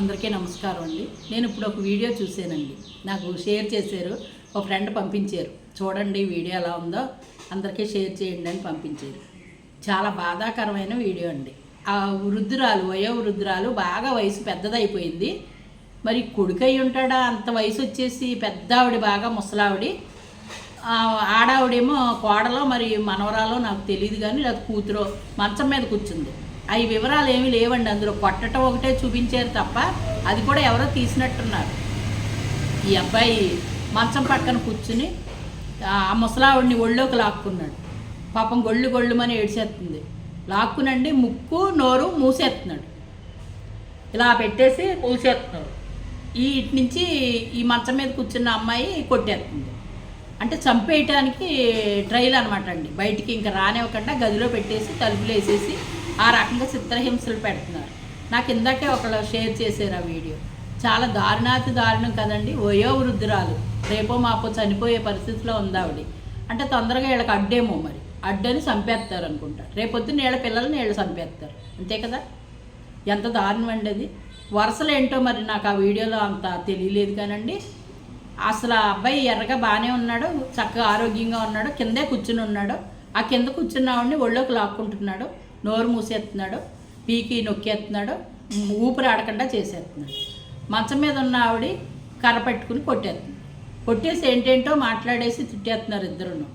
అందరికీ నమస్కారం అండి. నేను ఇప్పుడు ఒక వీడియో చూశానండి. నాకు షేర్ చేశారు ఒక ఫ్రెండ్ పంపించారు. చూడండి వీడియో ఎలా ఉందో. అందరికీ షేర్ చేయండి అని పంపించారు. చాలా బాధాకరమైన వీడియో అండి. ఆ వృద్ధురాలు వయో వృద్ధురాలు బాగా వయసు పెద్దదైపోయింది. మరి కొడుకై ఉంటాడా? అంత వయసు వచ్చేసి పెద్ద ఆవిడ బాగా ముసలావిడి. ఆడావిడేమో కోడలో మరి మనవరాలో నాకు తెలియదు కానీ అది కూతురో మంచం మీద కూర్చుంది. అవి వివరాలు ఏమీ లేవండి. అందులో కొట్టడం ఒకటే చూపించారు తప్ప అది కూడా ఎవరో తీసినట్టున్నారు. ఈ అబ్బాయి మంచం పక్కన కూర్చుని ఆ ముసలావిడిని ఒళ్ళోకి లాక్కున్నాడు. పాపం గొళ్ళు గొళ్ళుమని ఏడ్చేస్తుంది. లాక్కునండి ముక్కు నోరు మూసేస్తున్నాడు. ఇలా పెట్టేసి మూసేస్తున్నాడు. ఈ ఇటు నుంచి ఈ మంచం మీద కూర్చున్న అమ్మాయి కొట్టేస్తుంది. అంటే చంపేయటానికి ట్రైల్ అనమాట అండి. బయటికి ఇంకా రానివ్వకుండా గదిలో పెట్టేసి తలుపులు వేసేసి ఆ రకంగా చిత్రహింసలు పెడుతున్నారు. నాకు ఇందాకే ఒకళ్ళు షేర్ చేశారు ఆ వీడియో. చాలా దారుణాతి దారుణం కదండి. వయో వృద్ధురాలు. రేపో మాపో చనిపోయే పరిస్థితిలో ఉంది ఆవిడ. అంటే తొందరగా వీళ్ళకి అడ్డేమో మరి. అడ్డని చంపేస్తారు అనుకుంటా. రేపొద్దున వీళ్ళ పిల్లల్ని వీళ్ళు చంపేస్తారు. అంతే కదా? ఎంత దారుణం అండి అది. వరుసలు ఏంటో మరి నాకు ఆ వీడియోలో అంత తెలియలేదు కానండి. అసలు ఆ అబ్బాయి ఎర్రగా బాగానే ఉన్నాడు చక్కగా ఆరోగ్యంగా ఉన్నాడు కిందే కూర్చుని ఉన్నాడు. ఆ కింద కూర్చున్నావాడిని ఒళ్ళోకి లాక్కుంటున్నాడు. నోరు మూసేస్తున్నాడు పీకి నొక్కేస్తున్నాడు ఊపిరి ఆడకుండా చేసేస్తున్నాడు. మంచం మీద ఉన్న ఆవిడ కర్ర పట్టుకుని కొట్టేస్తుంది. కొట్టేసి ఏంటేంటో మాట్లాడేసి తిట్టేస్తున్నారు ఇద్దరును.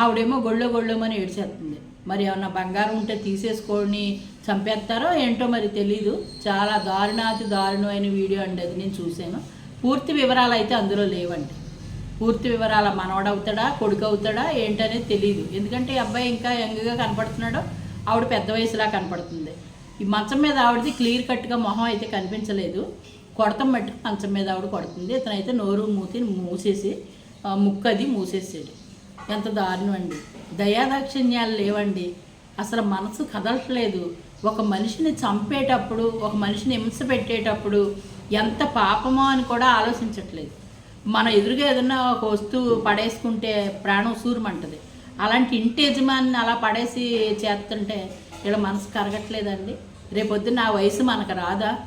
ఆవిడేమో గొళ్ళో గొళ్ళోమని ఏడ్చేస్తుంది. మరి ఏమన్నా బంగారం ఉంటే తీసేసుకొని చంపేస్తారో ఏంటో మరి తెలీదు. చాలా దారుణాతి దారుణమైన వీడియో అండి అది నేను చూశాను. పూర్తి వివరాలు అయితే అందులో లేవండి. పూర్తి వివరాల మనవడవుతాడా కొడుకు అవుతాడా ఏంటనేది తెలియదు ఎందుకంటే ఈ అబ్బాయి ఇంకా యంగ్గా కనపడుతున్నాడో. ఆవిడ పెద్ద వయసులా కనపడుతుంది. ఈ మంచం మీద ఆవిడది క్లియర్ కట్గా మొహం అయితే కనిపించలేదు. కొడతం మట్టి మంచం మీద ఆవిడ కొడుతుంది. ఇతనైతే నోరు మూతిని మూసేసి ఆ, ముక్కు అది మూసేసాడు. ఎంత దారుణం అండి. దయాదాక్షిణ్యాలు లేవండి. అసలు మనసు కదలట్లేదు. ఒక మనిషిని చంపేటప్పుడు ఒక మనిషిని హింస పెట్టేటప్పుడు ఎంత పాపమో అని కూడా ఆలోచించట్లేదు. మన ఎదురుగా ఏదన్నా ఒక వస్తువు పడేసుకుంటే ప్రాణం సూరమంటది అలాంటి ఇంటి యజమాని అలా పడేసి చేస్తుంటే ఇలా మనసు కరగట్లేదండి. రేపొద్దున ఆ వయసు మనకు రాదా?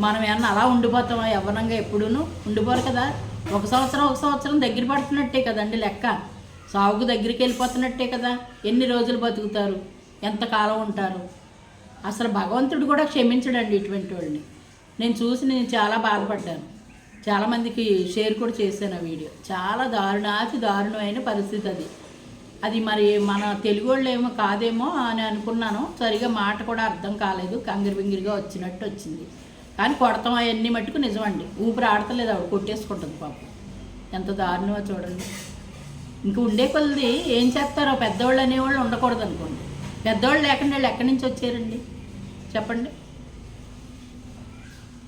మనం ఏమన్నా అలా ఉండిపోతామా? యవ్వనంగా ఎప్పుడూను ఉండిపోరు కదా. ఒక సంవత్సరం ఒక సంవత్సరం దగ్గర పడుతున్నట్టే కదండి లెక్క. సాగుకు దగ్గరికి వెళ్ళిపోతున్నట్టే కదా. ఎన్ని రోజులు బతుకుతారు? ఎంతకాలం ఉంటారు? అసలు భగవంతుడు కూడా క్షమించడండి ఇటువంటి వాళ్ళని నేను చూసి నేను చాలా బాధపడ్డాను. చాలామందికి షేర్ కూడా చేశాను ఆ వీడియో. చాలా దారుణాతి దారుణమైన పరిస్థితి అది. అది మరి మన తెలుగు వాళ్ళు ఏమో కాదేమో అని అనుకున్నాను. సరిగా మాట కూడా అర్థం కాలేదు. కంగిరి బింగిరిగా వచ్చినట్టు వచ్చింది. కానీ కొడతాం అవన్నీ మట్టుకు నిజమండి. ఊపిరి ఆడతలేదు ఆవిడ. కొట్టేసుకుంటుంది పాపం. ఎంత దారుణమో చూడండి. ఇంక ఉండే కొలది ఏం చేస్తారో పెద్దవాళ్ళు అనేవాళ్ళు ఉండకూడదు అనుకోండి. పెద్దవాళ్ళు లేకుండా వాళ్ళు ఎక్కడి నుంచి వచ్చారండి? చెప్పండి.